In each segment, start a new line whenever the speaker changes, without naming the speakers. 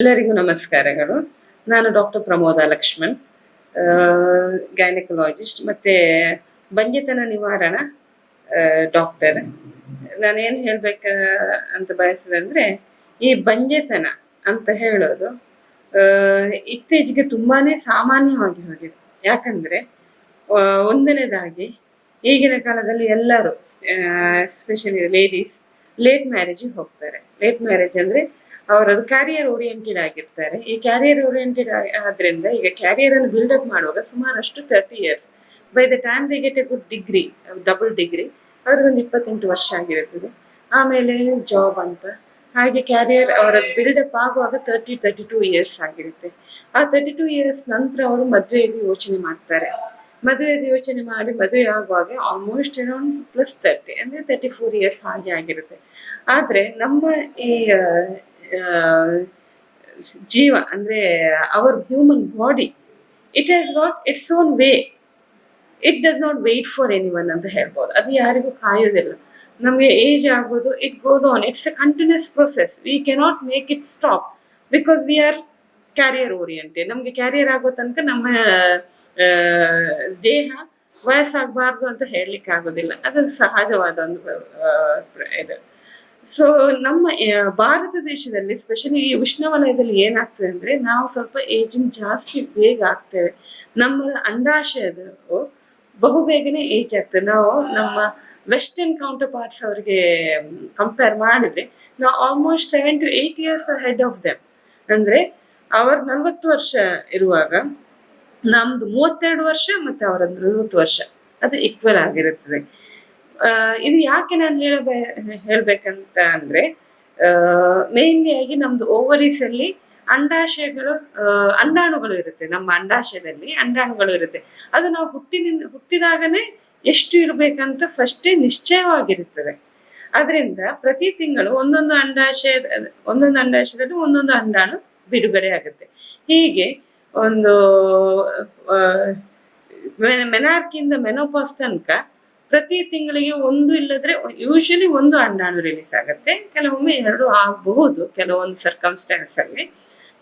ಎಲ್ಲರಿಗೂ ನಮಸ್ಕಾರಗಳು. ನಾನು ಡಾಕ್ಟರ್ ಪ್ರಮೋದ ಲಕ್ಷ್ಮಣ್ ಗೈನಕಲಾಜಿಸ್ಟ್ ಮತ್ತೆ ಬಂಜೆತನ ನಿವಾರಣ ಡಾಕ್ಟರ್ ನಾನೇನು ಹೇಳಬೇಕ ಅಂತ ಬಯಸೋದಂದ್ರೆ, ಈ ಬಂಜೆತನ ಅಂತ ಹೇಳೋದು ಇತ್ತೀಚೆಗೆ ತುಂಬಾ ಸಾಮಾನ್ಯವಾಗಿ ಹೋಗಿದೆ. ಯಾಕಂದರೆ ಒಂದನೇದಾಗಿ ಈಗಿನ ಕಾಲದಲ್ಲಿ ಎಲ್ಲರೂ ಎಸ್ಪೆಷಲಿ ಲೇಡೀಸ್ ಲೇಟ್ ಮ್ಯಾರೇಜಿಗೆ ಹೋಗ್ತಾರೆ. ಲೇಟ್ ಮ್ಯಾರೇಜ್ ಅಂದ್ರೆ ಅವರದು ಕ್ಯಾರಿಯರ್ ಓರಿಯೆಂಟೆಡ್ ಆಗಿರ್ತಾರೆ. ಈ ಕ್ಯಾರಿಯರ್ ಓರಿಯೆಂಟೆಡ್ ಆದ್ರಿಂದ ಈಗ ಕ್ಯಾರಿಯರ್ ಅನ್ನು ಬಿಲ್ಡಪ್ ಮಾಡುವಾಗ ಸುಮಾರಷ್ಟು thirty years by the time they get a good degree double degree ಅವ್ರದ್ದೊಂದು ಇಪ್ಪತ್ತೆಂಟು ವರ್ಷ ಆಗಿರುತ್ತದೆ. ಆಮೇಲೆ ಜಾಬ್ ಅಂತ. ಹಾಗೆ ಕ್ಯಾರಿಯರ್ ಅವರ ಬಿಲ್ಡಪ್ ಆಗುವಾಗ ತರ್ಟಿ ತರ್ಟಿ ಟೂ ಇಯರ್ಸ್ ಆಗಿರುತ್ತೆ. ಆ ತರ್ಟಿ ಟೂ ಇಯರ್ಸ್ ನಂತರ ಅವರು ಮದುವೆಗೆ ಯೋಚನೆ ಮಾಡ್ತಾರೆ. ಮದುವೆಯಲ್ಲಿ ಯೋಚನೆ ಮಾಡಿ ಮದುವೆ ಆಗುವಾಗ ಆಲ್ಮೋಸ್ಟ್ ಅರೌಂಡ್ ಪ್ಲಸ್ ತರ್ಟಿ ಅಂದರೆ ತರ್ಟಿ ಫೋರ್ ಇಯರ್ಸ್ ಹಾಗೆ ಆಗಿರುತ್ತೆ. ಆದರೆ ನಮ್ಮ ಈ ಜೀವ ಅಂದರೆ our human body it has got its own way it does not wait for anyone ಅಂತ ಹೇಳ್ಬೋದು. ಅದು ಯಾರಿಗೂ ಕಾಯೋದಿಲ್ಲ. ನಮಗೆ ಏಜ್ ಆಗೋದು it goes on it's a continuous process we cannot make it stop because we are career oriented ನಮಗೆ career ಆಗೋ ತನಕ ನಮ್ಮ ದೇಹ ವಯಸ್ಸಾಗಬಾರ್ದು ಅಂತ ಹೇಳಲಿಕ್ಕೆ ಆಗೋದಿಲ್ಲ ಅದೊಂದು ಸಹಜವಾದ ಒಂದು ಇದು. ಸೊ ನಮ್ಮ ಭಾರತ ದೇಶದಲ್ಲಿ ಸ್ಪೆಷಲಿ ಉಷ್ಣವಲಯದಲ್ಲಿ ಏನಾಗ್ತದೆ ಅಂದ್ರೆ, ನಾವು ಸ್ವಲ್ಪ ಏಜಿಂಗ್ ಜಾಸ್ತಿ ಬೇಗ ಆಗ್ತೇವೆ. ನಮ್ಮ ಅಂಡಾಶಯವು ಬಹು ಬೇಗನೆ ಏಜ್ ಆಗ್ತದೆ. ನಾವು ನಮ್ಮ ವೆಸ್ಟರ್ನ್ ಕೌಂಟರ್ ಪಾರ್ಟ್ಸ್ ಅವರಿಗೆ ಕಂಪೇರ್ ಮಾಡಿದ್ರೆ, ನಾವು almost seven to eight years head of them ಅಂದ್ರೆ, ಅವ್ರ ನಲ್ವತ್ತು ವರ್ಷ ಇರುವಾಗ, ನಮ್ದು ಮೂವತ್ತೆರಡು ವರ್ಷ ಮತ್ತೆ ಅವರದ್ದು ನಲ್ವತ್ತು ವರ್ಷ. ಅದು ಈಕ್ವಲ್ ಆಗಿರುತ್ತದೆ. ಇದು ಯಾಕೆ ನಾನು ಹೇಳಬೇ, ಹೇಳ್ಬೇಕಂತ ಅಂದ್ರೆ ಮೇನ್ಲಿ ಆಗಿ ನಮ್ದು ಓವರೀಸ್ ಅಲ್ಲಿ ಅಂಡಾಶಯಗಳು ಅಂಡಾಣುಗಳು ಇರುತ್ತೆ. ನಮ್ಮ ಅಂಡಾಶಯದಲ್ಲಿ ಅಂಡಾಣುಗಳು ಇರುತ್ತೆ. ಅದು ನಾವು ಹುಟ್ಟಿನಿಂದ, ಹುಟ್ಟಿದಾಗನೇ ಎಷ್ಟು ಇರಬೇಕಂತ ಫಸ್ಟೇ ನಿಶ್ಚಯವಾಗಿರುತ್ತದೆ ಅದರಿಂದ ಪ್ರತಿ ತಿಂಗಳು ಒಂದೊಂದು ಅಂಡಾಶಯ, ಒಂದೊಂದು ಅಂಡಾಶಯದಲ್ಲಿ ಒಂದೊಂದು ಅಂಡಾಣು ಬಿಡುಗಡೆ ಆಗುತ್ತೆ. ಹೀಗೆ ಒಂದು ಮೆನಾರ್ಕಿಂದ ಮೆನೋಪಾಸ್ ತನಕ ಪ್ರತಿ ತಿಂಗಳಿಗೆ ಒಂದು ಇಲ್ಲದ್ರೆ ಯೂಶಲಿ ಒಂದು ಅಂಡಾಣು ರಿಲೀಸ್ ಆಗುತ್ತೆ. ಕೆಲವೊಮ್ಮೆ ಎರಡು ಆಗಬಹುದು. ಕೆಲವೊಂದು ಸರ್ಕಮ್ಸ್ಟಾನ್ಸ್ ಅಲ್ಲಿ.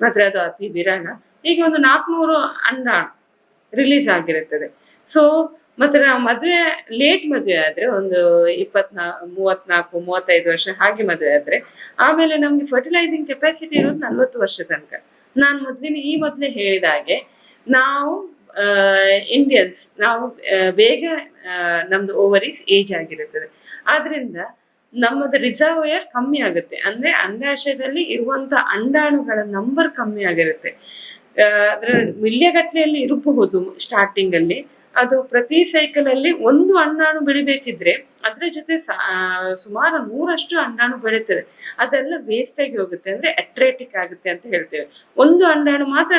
ಮಾತ್ರ ಅದು ಅತಿ ವಿರಳ. ಈಗ ಒಂದು ನಾಲ್ಕುನೂರು ಅಂಡಾಣು ರಿಲೀಸ್ ಆಗಿರುತ್ತದೆ. ಸೊ ಮತ್ತೆ ನಾವು ಮದುವೆ ಲೇಟ್ ಮದುವೆ ಆದ್ರೆ ಒಂದು ಇಪ್ಪತ್ನಾ, ಮೂವತ್ನಾಲ್ಕು, ಮೂವತ್ತೈದು ವರ್ಷ ಹಾಗೆ ಮದುವೆ ಆದ್ರೆ, ಆಮೇಲೆ ನಮಗೆ ಫರ್ಟಿಲೈಸಿಂಗ್ ಕೆಪಾಸಿಟಿ ಇರೋದು ನಲ್ವತ್ತು ವರ್ಷ ತನಕ. ನಾನು ಮೊದಲಿನ ಈ ಮೊದಲೇ ಹೇಳಿದ ಹಾಗೆ, ನಾವು ಇಂಡಿಯನ್ಸ್ ನಾವು ಬೇಗ ನಮ್ದು ಓವರೀಸ್ ಏಜ್ ಆಗಿರುತ್ತದೆ. ಆದ್ರಿಂದ ನಮ್ಮದು ರಿಸರ್ವಯರ್ ಕಮ್ಮಿ ಆಗುತ್ತೆ. ಅಂದ್ರೆ ಅಂಡಾಶಯದಲ್ಲಿ ಇರುವಂತ ಅಂಡಾಣುಗಳ ನಂಬರ್ ಕಮ್ಮಿ ಆಗಿರುತ್ತೆ. ಅದ್ರ ಮಿಲ್ಯಗಟ್ಟಲೆಯಲ್ಲಿ ಇರಬಹುದು ಸ್ಟಾರ್ಟಿಂಗ್ ಅಲ್ಲಿ. ಅದು ಪ್ರತಿ ಸೈಕಲ್ ಅಲ್ಲಿ ಒಂದು ಅಂಡಾಣು ಬೆಳಿಬೇಕಿದ್ರೆ ಅದ್ರ ಜೊತೆ ಸುಮಾರು ನೂರಷ್ಟು ಅಂಡಾಣು ಬೆಳೀತದೆ. ಅದೆಲ್ಲ ವೇಸ್ಟ್ ಆಗಿ ಹೋಗುತ್ತೆ ಅಂದ್ರೆ ಅಟ್ರೇಟಿಕ್ ಆಗುತ್ತೆ ಅಂತ ಹೇಳ್ತೇವೆ. ಒಂದು ಅಂಡಾಣು ಮಾತ್ರ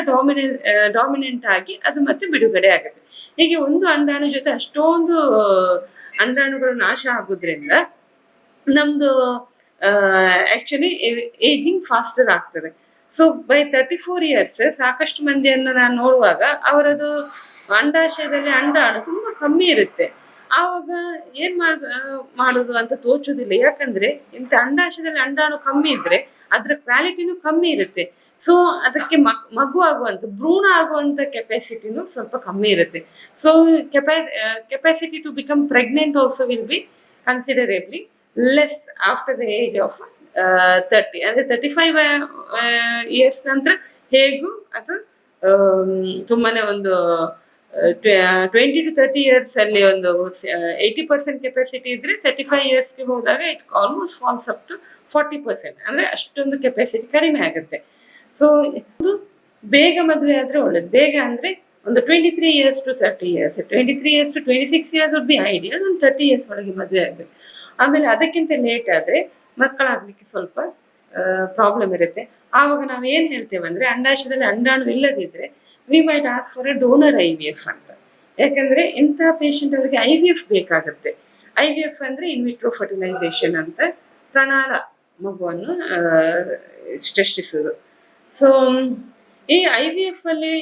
ಡಾಮಿನೆಂಟ್ ಆಗಿ ಅದು ಮತ್ತೆ ಬಿಡುಗಡೆ ಆಗುತ್ತೆ. ಹೀಗೆ ಒಂದು ಅಂಡಾಣು ಜೊತೆ ಅಷ್ಟೊಂದು ಅಂಡಾಣುಗಳು ನಾಶ ಆಗೋದ್ರಿಂದ ನಮ್ದು ಆಕ್ಚುಲಿ ಏಜಿಂಗ್ ಫಾಸ್ಟರ್ ಆಗ್ತದೆ. So by thirty four years ಸಾಕಷ್ಟು ಮಂದಿಯನ್ನು ನಾನು ನೋಡುವಾಗ ಅವರದು ಅಂಡಾಶಯದಲ್ಲಿ ಅಂಡಾಣು ತುಂಬ ಕಮ್ಮಿ ಇರುತ್ತೆ. ಆವಾಗ ಏನ್ ಮಾಡ್ ಆ, ಮಾಡುದು ಅಂತ ತೋಚುದಿಲ್ಲ. ಯಾಕಂದ್ರೆ ಇಂಥ ಅಂಡಾಶಯದಲ್ಲಿ ಅಂಡಾಣು ಕಮ್ಮಿ ಇದ್ರೆ ಅದ್ರ ಕ್ವಾಲಿಟಿನೂ ಕಮ್ಮಿ ಇರುತ್ತೆ. ಸೊ ಅದಕ್ಕೆ ಮಗ್ ಆಗುವಂತ ಭ್ರೂಣ ಆಗುವಂತ ಕೆಪಾಸಿಟಿನೂ ಸ್ವಲ್ಪ ಕಮ್ಮಿ ಇರುತ್ತೆ. So capa capacity to become pregnant also will be considerably less after the age of thirty ಅಂದ್ರೆ ತರ್ಟಿ ಫೈವ್ ಇಯರ್ಸ್ ನಂತರ ಹೇಗೂ ಅದು ತುಂಬಾನೇ ಒಂದು ಟ್ವೆಂಟಿ ಟು ತರ್ಟಿ ಇಯರ್ಸ್ ಅಲ್ಲಿ ಒಂದು ಏಯ್ಟಿ ಪರ್ಸೆಂಟ್ ಕೆಪಾಸಿಟಿ ಇದ್ರೆ ತರ್ಟಿ ಫೈವ್ ಇಯರ್ಸ್ಗೆ ಹೋದಾಗ it almost falls up to forty percent ಅಂದ್ರೆ ಅಷ್ಟೊಂದು ಕೆಪಾಸಿಟಿ ಕಡಿಮೆ ಆಗುತ್ತೆ. ಸೊ ಇದು ಬೇಗ ಮದುವೆ ಆದ್ರೆ ಒಳ್ಳೇದು. ಬೇಗ ಅಂದ್ರೆ ಒಂದು twenty three years to thirty years twenty three years to twenty six years be ideal ಒಂದು ತರ್ಟಿ ಇಯರ್ಸ್ ಒಳಗೆ ಮದುವೆ ಆಗಬೇಕು. ಆಮೇಲೆ ಅದಕ್ಕಿಂತ ಲೇಟ್ ಆದ್ರೆ ಮಕ್ಕಳಾಗ್ಲಿಕ್ಕೆ ಸ್ವಲ್ಪ ಪ್ರಾಬ್ಲಮ್ ಇರುತ್ತೆ. ಆವಾಗ ನಾವು ಏನು ಹೇಳ್ತೇವೆ ಅಂದ್ರೆ, ಅಂಡಾಶಯದಲ್ಲಿ ಅಂಡಾಣು ಇಲ್ಲದಿದ್ರೆ we might ask for a donor I V F ಅಂತ. ಯಾಕಂದ್ರೆ ಇಂಥ ಪೇಷಂಟ್ ಅವರಿಗೆ ಐ ವಿ ಎಫ್ ಬೇಕಾಗುತ್ತೆ. ಐ ವಿ ಎಫ್ ಅಂದರೆ ಇನ್ವಿಟ್ರೋ ಫರ್ಟಿಲೈಸೇಷನ್ ಅಂತ ಪ್ರಣಾಳ ಮಗುವನ್ನು ಸೃಷ್ಟಿಸೋದು ಸೊ ಈ ಐ ವಿ ಎಫ್ ಅಲ್ಲಿ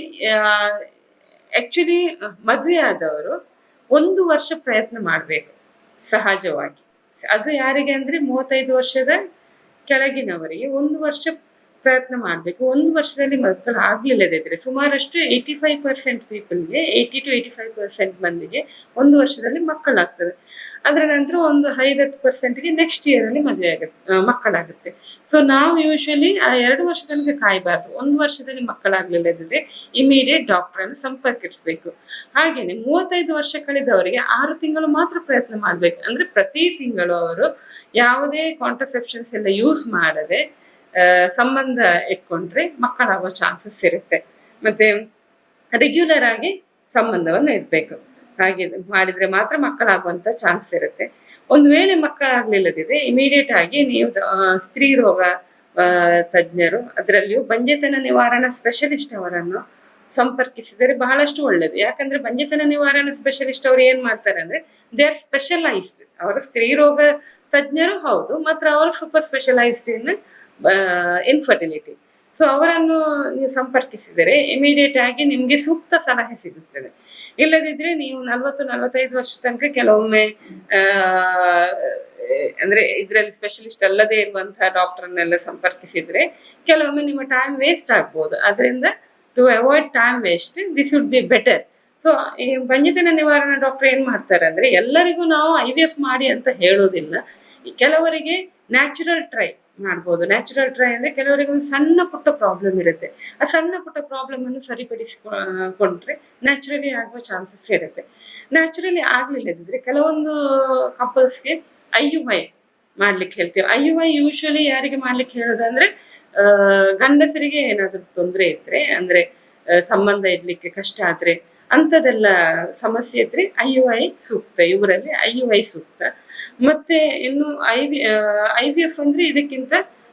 ಆ್ಯಕ್ಚುಲಿ ಮದುವೆ ಆದವರು ಒಂದು ವರ್ಷ ಪ್ರಯತ್ನ ಮಾಡಬೇಕು, ಸಹಜವಾಗಿ. ಅದು ಯಾರಿಗೆ ಅಂದ್ರೆ ಮೂವತ್ತೈದು ವರ್ಷದ ಕೆಳಗಿನವರಿಗೆ ಒಂದು ವರ್ಷ ಪ್ರಯತ್ನ ಮಾಡಬೇಕು. ಒಂದು ವರ್ಷದಲ್ಲಿ ಮಕ್ಕಳು ಆಗಲಿಲ್ಲದಿದ್ದರೆ ಸುಮಾರಷ್ಟು eighty five percent ಪೀಪಲ್ಗೆ eighty to eighty five percent ಮಂದಿಗೆ ಒಂದು ವರ್ಷದಲ್ಲಿ ಮಕ್ಕಳಾಗ್ತದೆ. ಅದರ ನಂತರ ಒಂದು ಐವತ್ತು ಪರ್ಸೆಂಟ್ಗೆ ನೆಕ್ಸ್ಟ್ ಇಯರಲ್ಲಿ ಮದುವೆ ಆಗುತ್ತೆ ಮಕ್ಕಳಾಗುತ್ತೆ. ಸೊ ನಾವು ಯೂಶಲಿ ಆ, ಎರಡು ವರ್ಷ ತನಕ ಕಾಯಬಾರ್ದು. ಒಂದು ವರ್ಷದಲ್ಲಿ ಮಕ್ಕಳಾಗ್ಲಿಲ್ಲದಿದ್ರೆ ಇಮಿಡಿಯೇಟ್ ಡಾಕ್ಟ್ರನ್ನು ಸಂಪರ್ಕಿಸಬೇಕು. ಹಾಗೇನೆ ಮೂವತ್ತೈದು ವರ್ಷ ಕಳೆದವರಿಗೆ ಆರು ತಿಂಗಳು ಮಾತ್ರ ಪ್ರಯತ್ನ ಮಾಡಬೇಕು. ಅಂದ್ರೆ ಪ್ರತಿ ತಿಂಗಳು ಅವರು ಯಾವುದೇ ಕಾಂಟ್ರಸೆಪ್ಷನ್ಸ್ ಎಲ್ಲ ಯೂಸ್ ಮಾಡದೆ ಸಂಬಂಧ ಇಟ್ಕೊಂಡ್ರೆ ಮಕ್ಕಳಾಗೋ ಚಾನ್ಸಸ್ ಇರುತ್ತೆ. ಮತ್ತೆ ರೆಗ್ಯುಲರ್ ಆಗಿ ಸಂಬಂಧವನ್ನು ಇಡಬೇಕು. ಹಾಗೆ ಮಾಡಿದ್ರೆ ಮಾತ್ರ ಮಕ್ಕಳಾಗುವಂತ ಚಾನ್ಸ್ ಇರುತ್ತೆ. ಒಂದು ವೇಳೆ ಮಕ್ಕಳಾಗ್ಲಿಲ್ಲದಿದ್ರೆ ಇಮಿಡಿಯೇಟ್ ಆಗಿ ನೀವು ಸ್ತ್ರೀ ರೋಗ ತಜ್ಞರು ಅದರಲ್ಲಿಯೂ ಬಂಜೆತನ ನಿವಾರಣಾ ಸ್ಪೆಷಲಿಸ್ಟ್ ಅವರನ್ನು ಸಂಪರ್ಕಿಸಿದರೆ ಬಹಳಷ್ಟು ಒಳ್ಳೆಯದು ಯಾಕಂದ್ರೆ ಬಂಜೆತನ ನಿವಾರಣಾ ಸ್ಪೆಷಲಿಸ್ಟ್ ಅವರು ಏನ್ ಮಾಡ್ತಾರೆ ಅಂದ್ರೆ ದೇ ಆರ್ ಸ್ಪೆಷಲೈಸ್ಡ್ ಅವರು ಸ್ತ್ರೀ ರೋಗ ತಜ್ಞರು ಹೌದು, ಮಾತ್ರ ಅವರು super specialised in infertility so ಅವರನ್ನು ನೀವು ಸಂಪರ್ಕಿಸಿದರೆ ಇಮಿಡಿಯೇಟ್ ಆಗಿ ನಿಮಗೆ ಸೂಕ್ತ ಸಲಹೆ ಸಿಗುತ್ತದೆ. ಇಲ್ಲದಿದ್ರೆ ನೀವು ನಲವತ್ತು, ನಲವತ್ತೈದು ವರ್ಷ ತನಕ ಕೆಲವೊಮ್ಮೆ ಅಂದ್ರೆ ಇದರಲ್ಲಿ ಸ್ಪೆಷಲಿಸ್ಟ್ ಅಲ್ಲದೆ ಇರುವಂತಹ ಡಾಕ್ಟರ್ನೆಲ್ಲ ಸಂಪರ್ಕಿಸಿದ್ರೆ ಕೆಲವೊಮ್ಮೆ ನಿಮ್ಮ ಟೈಮ್ ವೇಸ್ಟ್ ಆಗ್ಬೋದು. ಅದರಿಂದ to avoid time waste this would be better so ಈ ಬಂಜೆತನ ನಿವಾರಣಾ ಡಾಕ್ಟರ್ ಏನ್ ಮಾಡ್ತಾರೆ ಅಂದ್ರೆ ಎಲ್ಲರಿಗೂ ನಾವು ಐ ವಿ ಎಫ್ ಮಾಡಿ ಅಂತ ಹೇಳೋದಿಲ್ಲ. ಕೆಲವರಿಗೆ ನ್ಯಾಚುರಲ್ ಟ್ರೈ ಮಾಡ್ಬೋದು. ನ್ಯಾಚುರಲ್ ಟ್ರೈ ಅಂದ್ರೆ ಕೆಲವರಿಗೆ ಒಂದು ಸಣ್ಣ ಪುಟ್ಟ ಪ್ರಾಬ್ಲಮ್ ಇರುತ್ತೆ. ಆ ಸಣ್ಣ ಪುಟ್ಟ ಪ್ರಾಬ್ಲಮ್ ಅನ್ನು ಸರಿಪಡಿಸಿಕೊಂಡ್ರೆ ನ್ಯಾಚುರಲಿ ಆಗುವ ಚಾನ್ಸಸ್ ಇರುತ್ತೆ. ನ್ಯಾಚುರಲಿ ಆಗ್ಲಿಲ್ಲದಿದ್ರೆ ಕೆಲವೊಂದು ಕಪಲ್ಸ್ಗೆ ಐ ಯು ಐ ಮಾಡ್ಲಿಕ್ಕೆ ಹೇಳ್ತೀವಿ. ಐ ಯು ಐ ಯೂಶಲಿ ಯಾರಿಗೆ ಮಾಡ್ಲಿಕ್ಕೆ ಹೇಳೋದಂದ್ರೆ ಗಂಡಸರಿಗೆ ಏನಾದರೂ ತೊಂದರೆ ಇದ್ರೆ, ಅಂದ್ರೆ ಸಂಬಂಧ ಇಡಲಿಕ್ಕೆ ಕಷ್ಟ ಆದ್ರೆ ಅಂಥದ್ದೆಲ್ಲ ಸಮಸ್ಯೆ ಇದ್ರೆ ಐ ಯು ಐ ಸೂಕ್ತ. ಇವರಲ್ಲಿ ಐ ಯು ಐ ಸೂಕ್ತ. ಮತ್ತೆ ಇನ್ನು I V I V F ಅಂದ್ರೆ ಇದಕ್ಕಿಂತ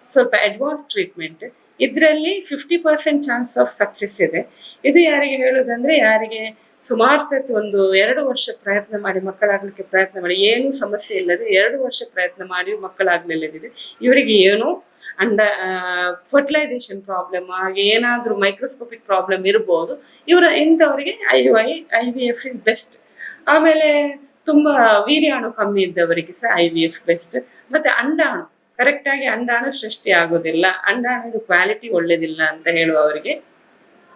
ಸ್ವಲ್ಪ ಅಡ್ವಾನ್ಸ್ ಟ್ರೀಟ್ಮೆಂಟ್ ಇದರಲ್ಲಿ fifty percent chance of success ಇದೆ. ಇದು ಯಾರಿಗೆ ಹೇಳೋದಂದ್ರೆ ಯಾರಿಗೆ ಸುಮಾರು ಸತಿ ಒಂದು ಎರಡು ವರ್ಷ ಪ್ರಯತ್ನ ಮಾಡಿ ಮಕ್ಕಳಾಗ್ಲಿಕ್ಕೆ ಪ್ರಯತ್ನ ಮಾಡಿ, ಏನೂ ಸಮಸ್ಯೆ ಇಲ್ಲದೆ ಎರಡು ವರ್ಷ ಪ್ರಯತ್ನ ಮಾಡಿ ಮಕ್ಕಳಾಗ್ಲಿಲ್ಲದಿದೆ. ಇವರಿಗೆ ಏನೋ ಅಂಡ ಫರ್ಟಿಲೈಸೇಷನ್ ಪ್ರಾಬ್ಲಮ್ ಹಾಗೆ ಏನಾದರೂ ಮೈಕ್ರೋಸ್ಕೋಪಿಕ್ ಪ್ರಾಬ್ಲಮ್ ಇರ್ಬೋದು. ಇವರ, ಇಂಥವರಿಗೆ I Y I V F is best ಆಮೇಲೆ ತುಂಬಾ ವೀರ್ಯಾಣು ಕಮ್ಮಿ ಇದ್ದವರಿಗೆ ಸಹ ಐ ವಿ ಎಫ್ ಬೆಸ್ಟ್ ಮತ್ತೆ ಅಂಡಾಣು ಕರೆಕ್ಟ್ ಆಗಿ ಅಂಡಾಣು ಸೃಷ್ಟಿ ಆಗೋದಿಲ್ಲ. ಅಂಡಾಣು ಕ್ವಾಲಿಟಿ ಒಳ್ಳೇದಿಲ್ಲ ಅಂತ ಹೇಳುವವರಿಗೆ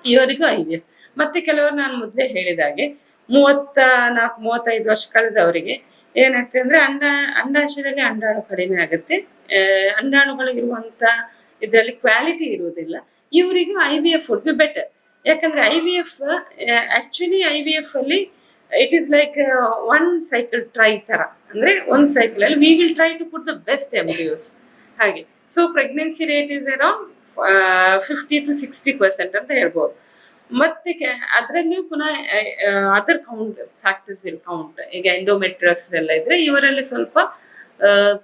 ಇವರಿಗೂ ಐ ವಿ ಎಫ್ ಮತ್ತೆ ಕೆಲವರು ನಾನು ಮೊದಲೇ ಹೇಳಿದಾಗೆ ಮೂವತ್ತ ನಾಲ್ಕು, ಮೂವತ್ತೈದು ವರ್ಷ ಕಳೆದವರಿಗೆ ಏನಾಗ್ತದೆ ಅಂದ್ರೆ ಅಂಡ, ಅಂಡಾಶಯದಲ್ಲಿ ಅಂಡಾಣು ಕಡಿಮೆ ಆಗುತ್ತೆ. ಅಂಡಾಣುಗಳು ಇರುವಂತ ಇದರಲ್ಲಿ ಕ್ವಾಲಿಟಿ ಇರುವುದಿಲ್ಲ. ಇವರಿಗೂ I V F be better ಯಾಕಂದ್ರೆ I V F actually I V F ಅಲ್ಲಿ it is like one cycle try ಥರ ಅಂದರೆ ಒನ್ ಸೈಕಲ್ ಅಲ್ಲಿ we will try to put the best embryos ಹಾಗೆ. So pregnancy rate is around fifty to sixty percent ಅಂತ ಹೇಳ್ಬೋದು. ಮತ್ತೆ ಅದರಲ್ಲಿ ಪುನಃ other count factors will count ಈಗ ಎಂಡೋಮೆಟ್ರಸ್ ಎಲ್ಲ ಇದ್ರೆ ಇವರಲ್ಲಿ ಸ್ವಲ್ಪ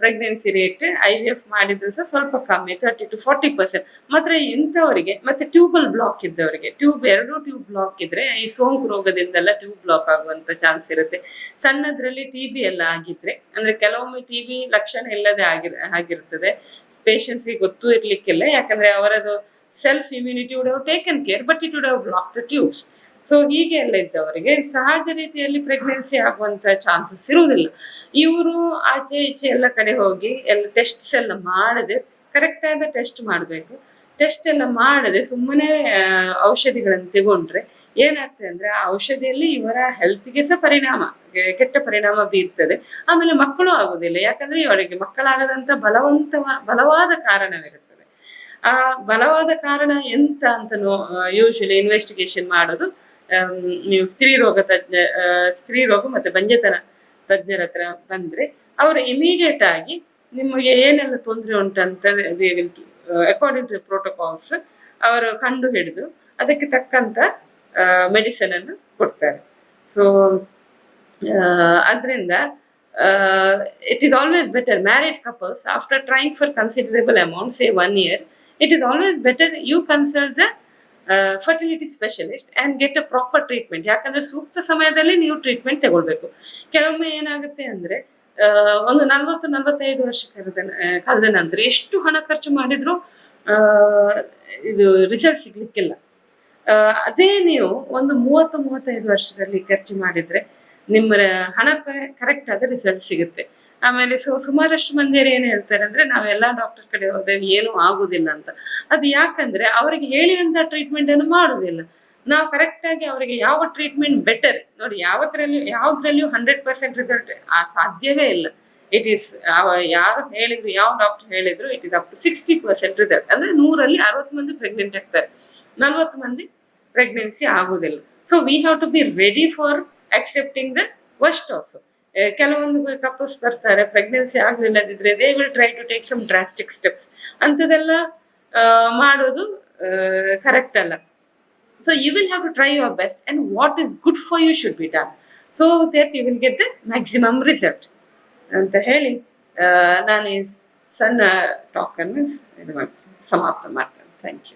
pregnancy rate I V F ಮಾಡಿದ್ರು ಸಹ ಸ್ವಲ್ಪ ಕಮ್ಮಿ ತರ್ಟಿ ಟು ಫಾರ್ಟಿ ಪರ್ಸೆಂಟ್ ಮಾತ್ರ ಇಂಥವರಿಗೆ, ಮತ್ತೆ ಟ್ಯೂಬಲ್ ಬ್ಲಾಕ್ ಇದ್ದವರಿಗೆ ಟ್ಯೂಬ್ ಎರಡು ಟ್ಯೂಬ್ ಬ್ಲಾಕ್ ಇದ್ರೆ ಈ ಸೋಂಕು ರೋಗದಿಂದೆಲ್ಲ ಟ್ಯೂಬ್ ಬ್ಲಾಕ್ ಆಗುವಂತ ಚಾನ್ಸ್ ಇರುತ್ತೆ. ಸಣ್ಣದ್ರಲ್ಲಿ ಟಿ ಬಿ ಎಲ್ಲ ಆಗಿದ್ರೆ, ಅಂದ್ರೆ ಕೆಲವೊಮ್ಮೆ ಟಿ ಬಿ ಲಕ್ಷಣ ಇಲ್ಲದೆ ಆಗಿರ್ ಆಗಿರುತ್ತದೆ ಪೇಷಂಟ್ಸ್ಗೆ ಗೊತ್ತು ಇರ್ಲಿಕ್ಕಿಲ್ಲ, ಯಾಕಂದ್ರೆ ಅವರದು self immunity would have taken care but it would have block the tubes so ಹೀಗೆ ಎಲ್ಲ ಇದ್ದವರಿಗೆ ಸಹಜ ರೀತಿಯಲ್ಲಿ ಪ್ರೆಗ್ನೆನ್ಸಿ ಆಗುವಂತ ಚಾನ್ಸಸ್ ಇರುವುದಿಲ್ಲ. ಇವರು ಆಚೆ ಈಚೆ ಎಲ್ಲ ಕಡೆ ಹೋಗಿ ಎಲ್ಲ ಟೆಸ್ಟ್ಸ್ ಎಲ್ಲ ಮಾಡದೆ ಕರೆಕ್ಟ್ ಆದ ಟೆಸ್ಟ್ ಮಾಡಬೇಕು. ಟೆಸ್ಟ್ ಎಲ್ಲ ಮಾಡದೆ ಸುಮ್ಮನೆ ಔಷಧಿಗಳನ್ನು ತಗೊಂಡ್ರೆ ಏನಾಗ್ತದೆ ಅಂದ್ರೆ ಆ ಔಷಧಿಯಲ್ಲಿ ಇವರ ಹೆಲ್ತ್ಗೆ ಸಹ ಪರಿಣಾಮ ಕೆಟ್ಟ ಪರಿಣಾಮ ಬೀರ್ತದೆ. ಆಮೇಲೆ ಮಕ್ಕಳು ಆಗುದಿಲ್ಲ ಯಾಕಂದ್ರೆ ಇವರಿಗೆ ಮಕ್ಕಳಾಗದಂತ ಬಲವಂತ ಬಲವಾದ ಕಾರಣವಿರುತ್ತದೆ ಆ ಬಲವಾದ ಕಾರಣ ಎಂತ ಅಂತ ಯೂಶಲಿ ಇನ್ವೆಸ್ಟಿಗೇಷನ್ ಮಾಡೋದು ನೀವು ಸ್ತ್ರೀ ರೋಗ ತಜ್ಞ ಸ್ತ್ರೀ ರೋಗ ಮತ್ತೆ ಬಂಜೆತನ ತಜ್ಞರ ಹತ್ರ ಬಂದ್ರೆ, ಅವರು ಇಮಿಡಿಯೇಟ್ ಆಗಿ ನಿಮಗೆ ಏನೆಲ್ಲ ತೊಂದರೆ ಉಂಟಂತ ಅಕಾರ್ಡಿಂಗ್ ಟು ಪ್ರೋಟೋಕಾಲ್ಸ್ ಅವರು ಕಂಡು ಹಿಡಿದು ಅದಕ್ಕೆ ತಕ್ಕಂತ ಮೆಡಿಸನ್ ಅನ್ನು ಕೊಡ್ತಾರೆ. ಸೊ ಅದರಿಂದ it is always better married couples after trying for considerable amount say one year it is always better you consult the fertility specialist and get a proper treatment ಯಾಕಂದ್ರೆ ಸೂಕ್ತ ಸಮಯದಲ್ಲಿ ನೀವು ಟ್ರೀಟ್ಮೆಂಟ್ ತಗೊಳ್ಬೇಕು. ಕೆಲವೊಮ್ಮೆ ಏನಾಗುತ್ತೆ ಅಂದ್ರೆ ಆ, ಒಂದು ನಲ್ವತ್ತು ನಲವತ್ತೈದು ವರ್ಷ ಕರೆದ ಕಳೆದ ನಂತರ ಎಷ್ಟು ಹಣ ಖರ್ಚು ಮಾಡಿದ್ರು ಆ, ಇದು ರಿಸಲ್ಟ್ ಸಿಗ್ಲಿಕ್ಕಿಲ್ಲ. ಅದೇ ನೀವು ಒಂದು ಮೂವತ್ತು ಮೂವತ್ತೈದು ವರ್ಷದಲ್ಲಿ ಖರ್ಚು ಮಾಡಿದ್ರೆ ನಿಮ್ಮ ಹಣ ಕರೆಕ್ಟ್ ಆದ ರಿಸಲ್ಟ್ ಸಿಗುತ್ತೆ. ಆಮೇಲೆ ಸೊ ಸುಮಾರಷ್ಟು ಮಂದಿಯರು ಏನು ಹೇಳ್ತಾರೆ ಅಂದರೆ, ನಾವೆಲ್ಲ ಡಾಕ್ಟರ್ ಕಡೆ ಹೋದೇವೆ ಏನೂ ಆಗೋದಿಲ್ಲ ಅಂತ. ಅದು ಯಾಕಂದರೆ ಅವರಿಗೆ ಹೇಳಿದಂಥ ಟ್ರೀಟ್ಮೆಂಟನ್ನು ಮಾಡೋದಿಲ್ಲ. ನಾವು ಕರೆಕ್ಟಾಗಿ ಅವರಿಗೆ ಯಾವ ಟ್ರೀಟ್ಮೆಂಟ್ ಬೆಟರ್ ನೋಡಿ ಯಾವತ್ತರಲ್ಲೂ, ಯಾವುದ್ರಲ್ಲೂ ಹಂಡ್ರೆಡ್ ಪರ್ಸೆಂಟ್ ರಿಸಲ್ಟ್ ಸಾಧ್ಯವೇ ಇಲ್ಲ. ಇಟ್ ಈಸ್ ಯಾರು ಹೇಳಿದ್ರು, ಯಾವ ಡಾಕ್ಟರ್ ಹೇಳಿದ್ರು it is up to sixty percent result ಅಂದ್ರೆ ನೂರಲ್ಲಿ ಅರವತ್ತು ಮಂದಿ ಪ್ರೆಗ್ನೆಂಟ್ ಆಗ್ತಾರೆ. ನಲ್ವತ್ತು ಮಂದಿ ಪ್ರೆಗ್ನೆನ್ಸಿ ಆಗೋದಿಲ್ಲ. So we have to be ready for accepting the worst also ಕೆಲವೊಂದು ಕಪಲ್ಸ್ ಬರ್ತಾರೆ pregnancy ಆಗಲಿಲ್ಲದಿದ್ರೆ they will try to take some drastic steps ಅಂಥದ್ದೆಲ್ಲ ಮಾಡೋದು ಕರೆಕ್ಟ್ ಅಲ್ಲ. So you will have to try your best and what is good for you should be done so that you will get the maximum result ಅಂತ ಹೇಳಿ ನಾನು ಸಣ್ಣ ಟಾಕನ್ನು ಇದು ಮಾಡ್ತೀನಿ, ಸಮಾಪ್ತ ಮಾಡ್ತೇನೆ. Thank you